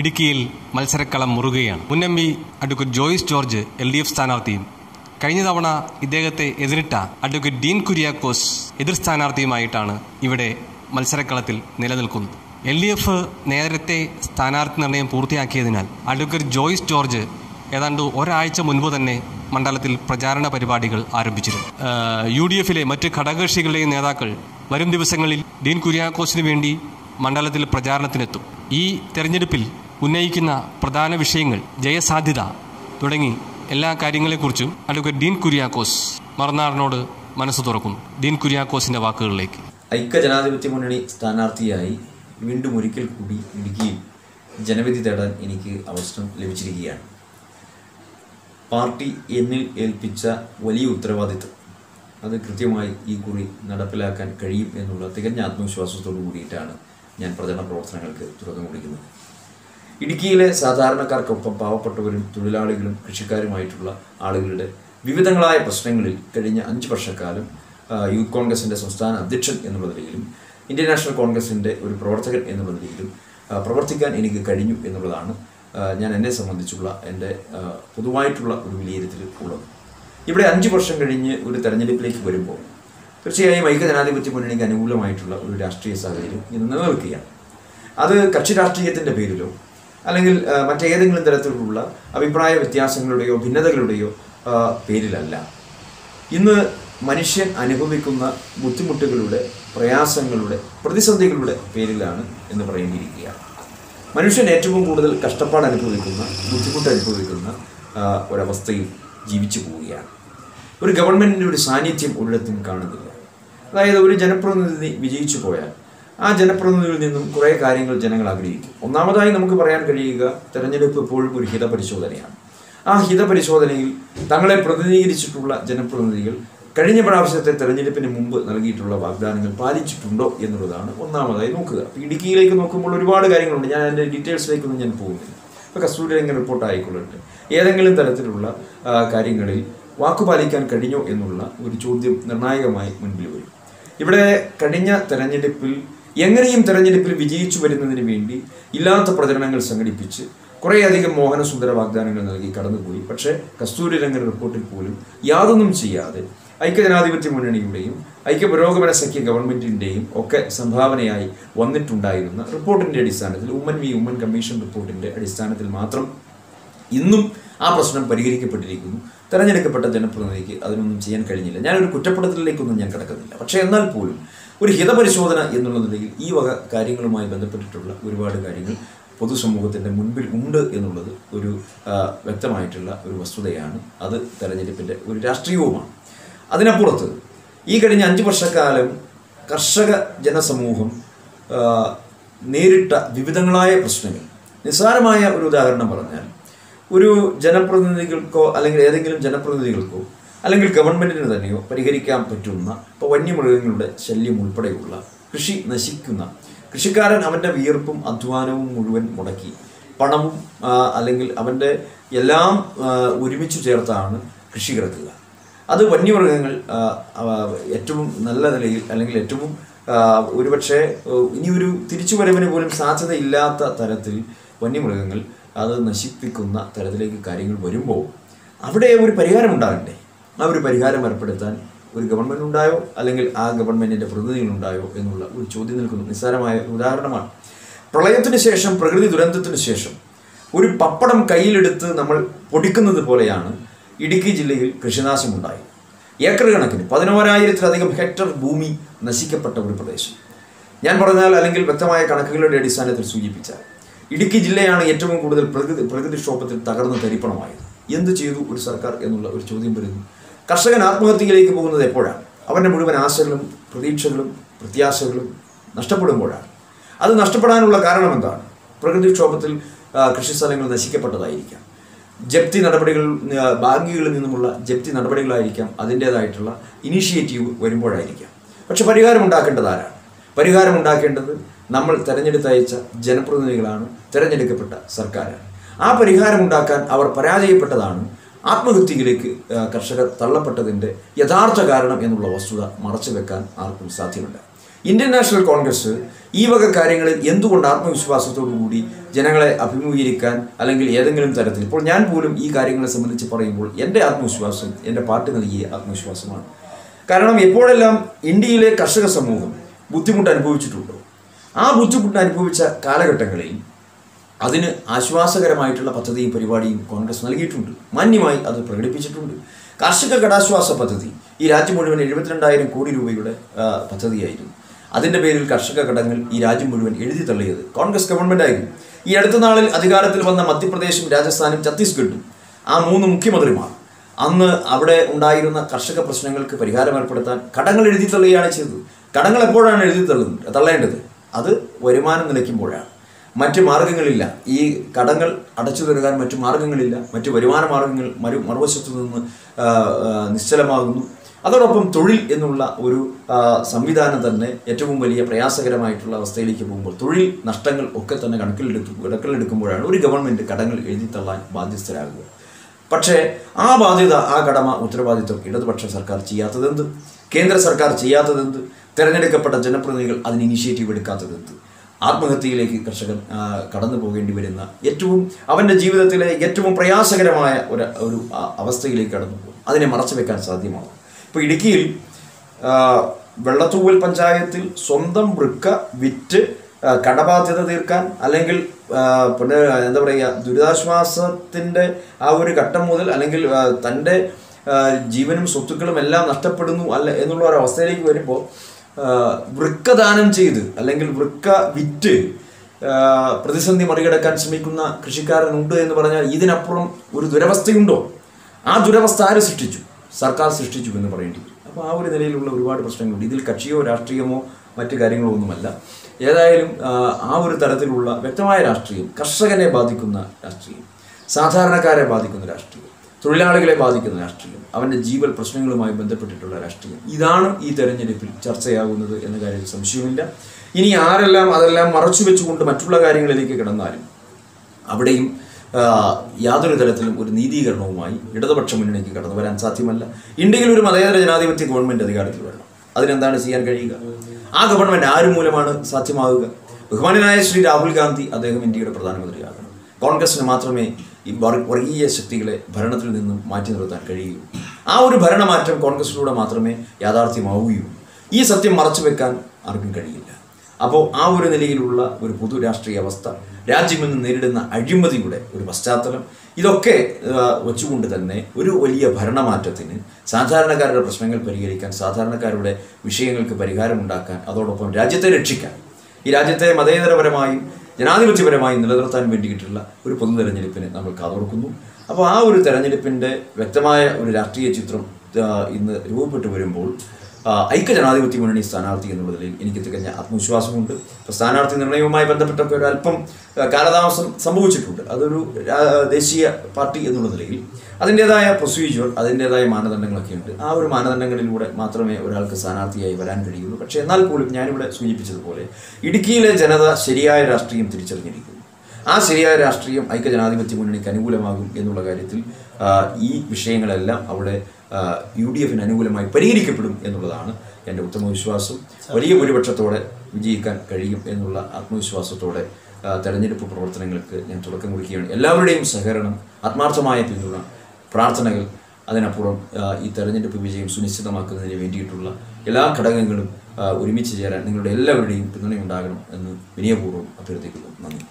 ഇടുക്കിയിൽ മത്സരക്കളം മുറുകയാണ്. മുന്നമ്പി advocate Joice George L D F സ്ഥാനാർത്ഥിയും കഴിഞ്ഞ തവണ ഇദ്ദേഹത്തെ എതിരിട്ട അഡ്വക്കേറ്റ് ഡീൻ കുര്യാക്കോസ് എതിർ സ്ഥാനാർത്ഥിയുമായിട്ടാണ് ഇവിടെ മത്സരക്കളത്തിൽ നിലനിൽക്കുന്നത്. എൽ ഡി എഫ് നേരത്തെ സ്ഥാനാർത്ഥി നിർണയം പൂർത്തിയാക്കിയതിനാൽ അഡ്വക്കേറ്റ് ജോയിസ് ജോർജ് ഏതാണ്ട് ഒരാഴ്ച മുൻപ് തന്നെ മണ്ഡലത്തിൽ പ്രചാരണ പരിപാടികൾ ആരംഭിച്ചിരുന്നു. യു ഡി എഫിലെ മറ്റ് ഘടകകക്ഷികളുടെയും നേതാക്കൾ വരും ദിവസങ്ങളിൽ ഡീൻ കുര്യാക്കോസിന് വേണ്ടി മണ്ഡലത്തിൽ പ്രചാരണത്തിനെത്തും. ഈ തെരഞ്ഞെടുപ്പിൽ ഉന്നയിക്കുന്ന പ്രധാന വിഷയങ്ങൾ ജയസാധ്യത തുടങ്ങി എല്ലാ കാര്യങ്ങളെക്കുറിച്ചും അഡ്വക്കേറ്റ് ഡീൻ കുര്യാക്കോസ് മറന്നാറിനോട് മനസ്സ് തുറക്കുന്നു. ഡീൻ കുര്യാക്കോസിന്റെ വാക്കുകളിലേക്ക്. ഐക്യജനാധിപത്യ മുന്നണി സ്ഥാനാർത്ഥിയായി വീണ്ടും ഒരിക്കൽ കൂടി ഇടുക്കിയിൽ ജനവിധി തേടാൻ എനിക്ക് അവസരം ലഭിച്ചിരിക്കുകയാണ്. പാർട്ടി എന്നിൽ ഏൽപ്പിച്ച വലിയ ഉത്തരവാദിത്വം അത് കൃത്യമായി ഈ കുറി നടപ്പിലാക്കാൻ കഴിയും എന്നുള്ള തികഞ്ഞ ആത്മവിശ്വാസത്തോടു കൂടിയിട്ടാണ് ഞാൻ പ്രചരണ പ്രവർത്തനങ്ങൾക്ക് തുടക്കം കുറിക്കുന്നത്. ഇടുക്കിയിലെ സാധാരണക്കാർക്കൊപ്പം പാവപ്പെട്ടവരും തൊഴിലാളികളും കൃഷിക്കാരുമായിട്ടുള്ള ആളുകളുടെ വിവിധങ്ങളായ പ്രശ്നങ്ങളിൽ കഴിഞ്ഞ അഞ്ച് വർഷക്കാലം യൂത്ത് കോൺഗ്രസിന്റെ സംസ്ഥാന അധ്യക്ഷൻ എന്നുള്ള നിലയിലും ഇന്ത്യൻ നാഷണൽ കോൺഗ്രസിന്റെ ഒരു പ്രവർത്തകൻ എന്നുള്ള നിലയിലും പ്രവർത്തിക്കാൻ എനിക്ക് കഴിഞ്ഞു എന്നുള്ളതാണ് ഞാൻ എന്നെ സംബന്ധിച്ചുള്ള എന്റെ പൊതുവായിട്ടുള്ള ഒരു വിലയിരുത്തൽ ഉള്ളത്. ഇവിടെ അഞ്ച് വർഷം കഴിഞ്ഞ് ഒരു തെരഞ്ഞെടുപ്പിലേക്ക് വരുമ്പോൾ തീർച്ചയായും ഐക്യജനാധിപത്യ മുന്നണിക്ക് അനുകൂലമായിട്ടുള്ള ഒരു രാഷ്ട്രീയ സാഹചര്യം ഇന്ന് നിലനിൽക്കുകയാണ്. അത് കക്ഷി രാഷ്ട്രീയത്തിന്റെ പേരിലോ അല്ലെങ്കിൽ മറ്റേതെങ്കിലും തരത്തിലുള്ള അഭിപ്രായ വ്യത്യാസങ്ങളുടെയോ ഭിന്നതകളുടെയോ പേരിലല്ല. ഇന്ന് മനുഷ്യൻ അനുഭവിക്കുന്ന ബുദ്ധിമുട്ടുകളുടെ പ്രയാസങ്ങളുടെ പ്രതിസന്ധികളുടെ പേരിലാണ് എന്ന് പറയേണ്ടിയിരിക്കുക. മനുഷ്യൻ ഏറ്റവും കൂടുതൽ കഷ്ടപ്പാട് അനുഭവിക്കുന്ന ബുദ്ധിമുട്ട് അനുഭവിക്കുന്ന ഒരവസ്ഥയിൽ ജീവിച്ചു പോവുകയാണ്. ഒരു ഗവൺമെന്റിന്റെ ഒരു സാന്നിധ്യം ഒരിടത്തും കാണുന്നില്ല. അതായത് ഒരു ജനപ്രതിനിധി വിജയിച്ചു പോയാൽ ആ ജനപ്രതിനിധികളിൽ നിന്നും കുറേ കാര്യങ്ങൾ ജനങ്ങൾ ആഗ്രഹിക്കും. ഒന്നാമതായി നമുക്ക് പറയാൻ കഴിയുക തെരഞ്ഞെടുപ്പ് എപ്പോഴും ഒരു ഹിതപരിശോധനയാണ്. ആ ഹിതപരിശോധനയിൽ തങ്ങളെ പ്രതിനിധീകരിച്ചിട്ടുള്ള ജനപ്രതിനിധികൾ കഴിഞ്ഞ പ്രാവശ്യത്തെ തെരഞ്ഞെടുപ്പിന് മുമ്പ് നൽകിയിട്ടുള്ള വാഗ്ദാനങ്ങൾ പാലിച്ചിട്ടുണ്ടോ എന്നുള്ളതാണ് ഒന്നാമതായി നോക്കുക. അപ്പോൾ ഇടുക്കിയിലേക്ക് നോക്കുമ്പോൾ ഒരുപാട് കാര്യങ്ങളുണ്ട്. ഞാൻ അതിന്റെ ഡീറ്റെയിൽസിലേക്കൊന്നും ഞാൻ പോകുന്നില്ല. ഇപ്പോൾ കസ്തൂരിരംഗൻ റിപ്പോർട്ട് ആയിക്കൊള്ളട്ടെ ഏതെങ്കിലും തരത്തിലുള്ള കാര്യങ്ങളിൽ വാക്കുപാലിക്കാൻ കഴിഞ്ഞോ എന്നുള്ള ഒരു ചോദ്യം നിർണായകമായി മുൻപിൽ വരും. ഇവിടെ കഴിഞ്ഞ തെരഞ്ഞെടുപ്പിൽ എങ്ങനെയും തെരഞ്ഞെടുപ്പിൽ വിജയിച്ചു വരുന്നതിന് വേണ്ടി ഇല്ലാത്ത പ്രചരണങ്ങൾ സംഘടിപ്പിച്ച് കുറേയധികം മോഹനസുന്ദര വാഗ്ദാനങ്ങൾ നൽകി കടന്നുപോയി. പക്ഷേ കസ്തൂരി രംഗൻ റിപ്പോർട്ടിൽ പോലും യാതൊന്നും ചെയ്യാതെ ഐക്യജനാധിപത്യ മുന്നണിയുടെയും ഐക്യ പുരോഗമന സഖ്യ ഗവൺമെന്റിന്റെയും ഒക്കെ സംഭാവനയായി വന്നിട്ടുണ്ടായിരുന്ന റിപ്പോർട്ടിന്റെ അടിസ്ഥാനത്തിൽ ഉമ്മൻ വി ഉമ്മൻ കമ്മീഷൻ റിപ്പോർട്ടിന്റെ അടിസ്ഥാനത്തിൽ മാത്രം ഇന്നും ആ പ്രശ്നം പരിഹരിക്കപ്പെട്ടിരിക്കുന്നു. തെരഞ്ഞെടുക്കപ്പെട്ട ജനപ്രതിനിധിക്ക് അതിനൊന്നും ചെയ്യാൻ കഴിഞ്ഞില്ല. ഞാനൊരു കുറ്റപ്പെടുത്തലിലേക്കൊന്നും ഞാൻ കിടക്കുന്നില്ല. പക്ഷേ എന്നാൽ പോലും ഒരു ഹിതപരിശോധന എന്നുള്ള നിലയിൽ ഈ വക കാര്യങ്ങളുമായി ബന്ധപ്പെട്ടിട്ടുള്ള ഒരുപാട് കാര്യങ്ങൾ പൊതുസമൂഹത്തിന്റെ മുൻപിൽ ഉണ്ട് എന്നുള്ളത് ഒരു വ്യക്തമായിട്ടുള്ള ഒരു വസ്തുതയാണ്. അത് തെരഞ്ഞെടുപ്പിന്റെ ഒരു രാഷ്ട്രീയവുമാണ്. അതിനപ്പുറത്ത് ഈ കഴിഞ്ഞ അഞ്ച് വർഷക്കാലം കർഷക ജനസമൂഹം നേരിട്ട വിവിധങ്ങളായ പ്രശ്നങ്ങൾ. നിസ്സാരമായ ഒരു ഉദാഹരണം പറഞ്ഞാൽ ഒരു ജനപ്രതിനിധികൾക്കോ അല്ലെങ്കിൽ ഏതെങ്കിലും ജനപ്രതിനിധികൾക്കോ അല്ലെങ്കിൽ ഗവൺമെന്റിന് തന്നെയോ പരിഹരിക്കാൻ പറ്റുന്ന ഇപ്പോൾ വന്യമൃഗങ്ങളുടെ ശല്യം ഉൾപ്പെടെയുള്ള കൃഷി നശിക്കുന്ന കൃഷിക്കാരൻ അവന്റെ വിയർപ്പും അധ്വാനവും മുഴുവൻ മുടക്കി പണവും അല്ലെങ്കിൽ അവന്റെ എല്ലാം ഒരുമിച്ച് ചേർത്താണ് കൃഷി കിടക്കുക. അത് വന്യമൃഗങ്ങൾ ഏറ്റവും നല്ല നിലയിൽ അല്ലെങ്കിൽ ഏറ്റവും ഒരുപക്ഷെ ഇനിയൊരു തിരിച്ചുവരവിന് പോലും സാധ്യതയില്ലാത്ത തരത്തിൽ വന്യമൃഗങ്ങൾ അത് നശിപ്പിക്കുന്ന തരത്തിലേക്ക് കാര്യങ്ങൾ വരുമ്പോൾ അവിടെ ഒരു പരിഹാരം ഉണ്ടാകണ്ടേ ആ ഒരു പരിഹാരം ഏർപ്പെടുത്താൻ ഒരു ഗവൺമെന്റ് ഉണ്ടായോ? അല്ലെങ്കിൽ ആ ഗവൺമെന്റിന്റെ പ്രതിനിധികളുണ്ടായോ എന്നുള്ള ഒരു ചോദ്യം നിൽക്കുന്നു. നിസ്സാരമായ ഉദാഹരണമാണ്. പ്രളയത്തിന് ശേഷം പ്രകൃതി ദുരന്തത്തിന് ശേഷം ഒരു പപ്പടം കയ്യിലെടുത്ത് നമ്മൾ പൊടിക്കുന്നത് പോലെയാണ് ഇടുക്കി ജില്ലയിൽ കൃഷിനാശമുണ്ടായി ഏക്കർ കണക്കിന് പതിനോരായിരത്തിലധികം ഹെക്ടർ ഭൂമി നശിക്കപ്പെട്ട ഒരു പ്രദേശം. ഞാൻ പറഞ്ഞാൽ അല്ലെങ്കിൽ വ്യക്തമായ കണക്കുകളുടെ അടിസ്ഥാനത്തിൽ സൂചിപ്പിച്ചാൽ ഇടുക്കി ജില്ലയാണ് ഏറ്റവും കൂടുതൽ പ്രകൃതി പ്രകൃതിക്ഷോഭത്തിൽ തകർന്ന് തരിപ്പണമായത്. എന്ത് ചെയ്തു ഒരു സർക്കാർ എന്നുള്ള ഒരു ചോദ്യം വരുന്നു. കർഷകൻ ആത്മഹത്യയിലേക്ക് പോകുന്നത് എപ്പോഴാണ്? അവന്റെ മുഴുവൻ ആശകളും പ്രതീക്ഷകളും പ്രത്യാശകളും നഷ്ടപ്പെടുമ്പോഴാണ്. അത് നഷ്ടപ്പെടാനുള്ള കാരണം എന്താണ്? പ്രകൃതിക്ഷോഭത്തിൽ കൃഷി കൃഷിസ്ഥലങ്ങൾ നശിക്കപ്പെട്ടതായിരിക്കാം. ജപ്തി നടപടികൾ ബാങ്കുകളിൽ നിന്നുമുള്ള ജപ്തി നടപടികളായിരിക്കാം അതിന്റേതായിട്ടുള്ള ഇനീഷ്യേറ്റീവ് വരുമ്പോഴായിരിക്കാം. പക്ഷെ പരിഹാരം ഉണ്ടാക്കേണ്ടത് ആരാണ്? പരിഹാരം ഉണ്ടാക്കേണ്ടത് നമ്മൾ തിരഞ്ഞെടുത്തയച്ച ജനപ്രതിനിധികളാണ് തിരഞ്ഞെടുക്കപ്പെട്ട സർക്കാരാണ്. ആ പരിഹാരം ഉണ്ടാക്കാൻ അവർ പരാജയപ്പെട്ടതാണ് ആത്മഹത്യയിലേക്ക് കർഷകർ തള്ളപ്പെട്ടതിന്റെ യഥാർത്ഥ കാരണം എന്നുള്ള വസ്തുത മറച്ചു വെക്കാൻ ആർക്കും സാധ്യമല്ല ഇന്ത്യൻ നാഷണൽ കോൺഗ്രസ് ഈ വക കാര്യങ്ങളിൽ എന്തുകൊണ്ട് ആത്മവിശ്വാസത്തോടു കൂടി ജനങ്ങളെ അഭിമുഖീകരിക്കാൻ അല്ലെങ്കിൽ ഏതെങ്കിലും തരത്തിൽ ഇപ്പോൾ ഞാൻ പോലും ഈ കാര്യങ്ങളെ സംബന്ധിച്ച് പറയുമ്പോൾ എന്റെ ആത്മവിശ്വാസം എന്റെ പാർട്ടി നൽകിയ ആത്മവിശ്വാസമാണ്. കാരണം എപ്പോഴെല്ലാം ഇന്ത്യയിലെ കർഷക സമൂഹം ബുദ്ധിമുട്ട് അനുഭവിച്ചിട്ടുണ്ടോ? ആ ബുദ്ധിമുട്ട് അനുഭവിച്ച കാലഘട്ടങ്ങളിൽ അതിന് ആശ്വാസകരമായിട്ടുള്ള പദ്ധതിയും പരിപാടിയും കോൺഗ്രസ് നൽകിയിട്ടുണ്ട്. മാന്യമായി അത് പ്രകടിപ്പിച്ചിട്ടുണ്ട്. കാർഷിക കടാശ്വാസ പദ്ധതി ഈ രാജ്യം മുഴുവൻ എഴുപത്തിരണ്ടായിരം കോടി രൂപയുടെ പദ്ധതിയായിരുന്നു. അതിന്റെ പേരിൽ കർഷക കടങ്ങൾ ഈ രാജ്യം മുഴുവൻ എഴുതി തള്ളിയത് കോൺഗ്രസ് ഗവൺമെന്റ് ആയിരുന്നു. ഈ അടുത്ത നാളിൽ അധികാരത്തിൽ വന്ന മധ്യപ്രദേശും രാജസ്ഥാനും ഛത്തീസ്ഗഡും ആ മൂന്ന് മുഖ്യമന്ത്രിമാർ അന്ന് അവിടെ ഉണ്ടായിരുന്ന കർഷക പ്രശ്നങ്ങൾക്ക് പരിഹാരം ഏർപ്പെടുത്താൻ കടങ്ങൾ എഴുതി തള്ളുകയാണ് ചെയ്തത്. കടങ്ങൾ എപ്പോഴാണ് എഴുതി തള്ളുന്നത് തള്ളേണ്ടത്? അത് വരുമാനം നിലയ്ക്കുമ്പോഴാണ്. മറ്റ് മാർഗങ്ങളില്ല ഈ കടങ്ങൾ അടച്ചു തരുകാൻ മറ്റു മാർഗങ്ങളില്ല മറ്റു വരുമാന മാർഗങ്ങൾ മറു മറുവശത്തു നിന്ന് നിശ്ചലമാകുന്നു. അതോടൊപ്പം തൊഴിൽ എന്നുള്ള ഒരു സംവിധാനം തന്നെ ഏറ്റവും വലിയ പ്രയാസകരമായിട്ടുള്ള അവസ്ഥയിലേക്ക് പോകുമ്പോൾ തൊഴിൽ നഷ്ടങ്ങൾ ഒക്കെ തന്നെ കണക്കിലെടുത്തു കണക്കിലെടുക്കുമ്പോഴാണ് ഒരു ഗവൺമെന്റ് കടങ്ങൾ എഴുതി തള്ളാൻ ബാധ്യസ്ഥരാകുക. പക്ഷേ ആ ബാധ്യത ആ കടമ ഉത്തരവാദിത്വം ഇടതുപക്ഷ സർക്കാർ ചെയ്യാത്തതെന്ത്? കേന്ദ്ര സർക്കാർ ചെയ്യാത്തതെന്ത്? തിരഞ്ഞെടുക്കപ്പെട്ട ജനപ്രതിനിധികൾ അതിന് ഇനിഷ്യേറ്റീവ് എടുക്കാത്തതെന്ത്? ആത്മഹത്യയിലേക്ക് കർഷകൻ കടന്നു പോകേണ്ടി വരുന്ന ഏറ്റവും അവന്റെ ജീവിതത്തിലെ ഏറ്റവും പ്രയാസകരമായ ഒരു ഒരു അവസ്ഥയിലേക്ക് കടന്നു പോകും. അതിനെ മറച്ചു വെക്കാൻ സാധ്യമാണ്. ഇപ്പോൾ ഇടുക്കിയിൽ വെള്ളത്തൂവൽ പഞ്ചായത്തിൽ സ്വന്തം വൃക്ക വിറ്റ് കടബാധ്യത തീർക്കാൻ അല്ലെങ്കിൽ പിന്നെ എന്താ പറയുക ദുരിതാശ്വാസത്തിന്റെ ആ ഒരു ഘട്ടം മുതൽ അല്ലെങ്കിൽ തന്റെ ജീവനും സ്വത്തുക്കളും എല്ലാം നഷ്ടപ്പെടുന്നു അല്ല എന്നുള്ള ഒരു അവസ്ഥയിലേക്ക് വരുമ്പോൾ വൃക്ക ദാനം ചെയ്ത് അല്ലെങ്കിൽ വൃക്ക വിറ്റ് പ്രതിസന്ധി മറികടക്കാൻ ശ്രമിക്കുന്ന കൃഷിക്കാരനുണ്ട് എന്ന് പറഞ്ഞാൽ ഇതിനപ്പുറം ഒരു ദുരവസ്ഥയുണ്ടോ? ആ ദുരവസ്ഥ ആര് സൃഷ്ടിച്ചു? സർക്കാർ സൃഷ്ടിച്ചു എന്ന് പറയേണ്ടി അപ്പോൾ ആ ഒരു നിലയിലുള്ള ഒരുപാട് പ്രശ്നങ്ങളുണ്ട്. ഇതിൽ കക്ഷിയോ രാഷ്ട്രീയമോ മറ്റു കാര്യങ്ങളോ ഒന്നുമല്ല ഏതായാലും ആ ഒരു തരത്തിലുള്ള വ്യക്തമായ രാഷ്ട്രീയം കർഷകനെ ബാധിക്കുന്ന രാഷ്ട്രീയം സാധാരണക്കാരെ ബാധിക്കുന്ന രാഷ്ട്രീയം തൊഴിലാളികളെ ബാധിക്കുന്ന രാഷ്ട്രീയം അവന്റെ ജീവൽ പ്രശ്നങ്ങളുമായി ബന്ധപ്പെട്ടിട്ടുള്ള രാഷ്ട്രീയം. ഇതാണ് ഈ തെരഞ്ഞെടുപ്പിൽ ചർച്ചയാകുന്നത് എന്ന കാര്യത്തിൽ സംശയമില്ല. ഇനി ആരെല്ലാം അതെല്ലാം മറച്ചു വെച്ചുകൊണ്ട് മറ്റുള്ള കാര്യങ്ങളിലേക്ക് കിടന്നാലും അവിടെയും യാതൊരു തരത്തിലും ഒരു നീതീകരണവുമായി ഇടതുപക്ഷ മുന്നണിക്ക് കടന്നു വരാൻ സാധ്യമല്ല. ഇന്ത്യയിൽ ഒരു മതേതര ജനാധിപത്യ ഗവൺമെന്റ് അധികാരത്തിൽ വരണം. അതിനെന്താണ് ചെയ്യാൻ കഴിയുക? ആ ഗവൺമെന്റ് ആര് മൂലമാണ് സാധ്യമാകുക ബഹുമാനായ ശ്രീ രാഹുൽ ഗാന്ധി അദ്ദേഹം ഇന്ത്യയുടെ പ്രധാനമന്ത്രിയാകണം. കോൺഗ്രസിന് മാത്രമേ ഈ വർ- വർഗീയ ശക്തികളെ ഭരണത്തിൽ നിന്നും മാറ്റി നിർത്താൻ കഴിയൂ ആ ഒരു ഭരണമാറ്റം കോൺഗ്രസിലൂടെ മാത്രമേ യാഥാർത്ഥ്യമാവുകയും ഈ സത്യം മറച്ചു വെക്കാൻ ആർക്കും കഴിയില്ല. അപ്പോൾ ആ ഒരു നിലയിലുള്ള ഒരു പൊതു രാഷ്ട്രീയ അവസ്ഥ രാജ്യം ഇന്ന് നേരിടുന്ന അഴിമതിയുടെ ഒരു പശ്ചാത്തലം ഇതൊക്കെ വെച്ചുകൊണ്ട് തന്നെ ഒരു വലിയ ഭരണമാറ്റത്തിന് സാധാരണക്കാരുടെ പ്രശ്നങ്ങൾ പരിഹരിക്കാൻ സാധാരണക്കാരുടെ വിഷയങ്ങൾക്ക് പരിഹാരമുണ്ടാക്കാൻ അതോടൊപ്പം രാജ്യത്തെ രക്ഷിക്കാൻ ഈ രാജ്യത്തെ മതേതരപരമായും ജനാധിപത്യപരമായും നിലനിർത്താൻ വേണ്ടിയിട്ടുള്ള ഒരു പൊതു തെരഞ്ഞെടുപ്പിന് നമ്മൾ കാതോർക്കുന്നു അപ്പോൾ ആ ഒരു തെരഞ്ഞെടുപ്പിന്റെ വ്യക്തമായ ഒരു രാഷ്ട്രീയ ചിത്രം ഇന്ന് രൂപപ്പെട്ടു വരുമ്പോൾ ആ, ഐക്യജനാധിപത്യ മുന്നണി സ്ഥാനാർത്ഥി എന്നുള്ളതിൽ എനിക്ക് തികഞ്ഞ ആത്മവിശ്വാസമുണ്ട്. സ്ഥാനാർത്ഥി നിർണയവുമായി ബന്ധപ്പെട്ടൊക്കെ ഒരു അല്പം കാലതാമസം സംഭവിച്ചിട്ടുണ്ട്. അതൊരു ദേശീയ പാർട്ടി എന്നുള്ള നിലയിൽ അതിന്റെതായ പ്രൊസീജിയർ അതിന്റെതായ മാനദണ്ഡങ്ങളൊക്കെ ഉണ്ട് ആ ഒരു മാനദണ്ഡങ്ങളിലൂടെ മാത്രമേ ഒരാൾക്ക് സ്ഥാനാർത്ഥിയായി വരാൻ കഴിയുള്ളൂ. പക്ഷേ എന്നാൽ പോലും ഞാനിവിടെ സൂചിപ്പിച്ചതുപോലെ ഇടുക്കിയിലെ ജനത ശരിയായ രാഷ്ട്രീയം തിരിച്ചറിഞ്ഞിരിക്കുന്നു. ആ ശരിയായ രാഷ്ട്രീയം ഐക്യ ജനാധിപത്യ മുന്നണിക്ക് അനുകൂലമാകും എന്നുള്ള കാര്യത്തിൽ ഈ വിഷയങ്ങളെല്ലാം അവിടെ യു ഡി എഫിന് അനുകൂലമായി പരിഹരിക്കപ്പെടും എന്നുള്ളതാണ് എന്റെ ഉത്തമ വിശ്വാസം വലിയ ഭൂരിപക്ഷത്തോടെ വിജയിക്കാൻ കഴിയും എന്നുള്ള ആത്മവിശ്വാസത്തോടെ തെരഞ്ഞെടുപ്പ് പ്രവർത്തനങ്ങൾക്ക് ഞാൻ തുടക്കം കുറിക്കുകയാണ്. എല്ലാവരുടെയും സഹകരണം ആത്മാർത്ഥമായ പിന്തുണ പ്രാർത്ഥനകൾ അതിനപ്പുറം ഈ തെരഞ്ഞെടുപ്പ് വിജയം സുനിശ്ചിതമാക്കുന്നതിന് വേണ്ടിയിട്ടുള്ള എല്ലാ ഘടകങ്ങളും ഒരുമിച്ച് ചേരാൻ നിങ്ങളുടെ എല്ലാവരുടെയും പിന്തുണയുണ്ടാകണം എന്ന് വിനയപൂർവം അഭ്യർത്ഥിക്കുന്നു. നന്ദി.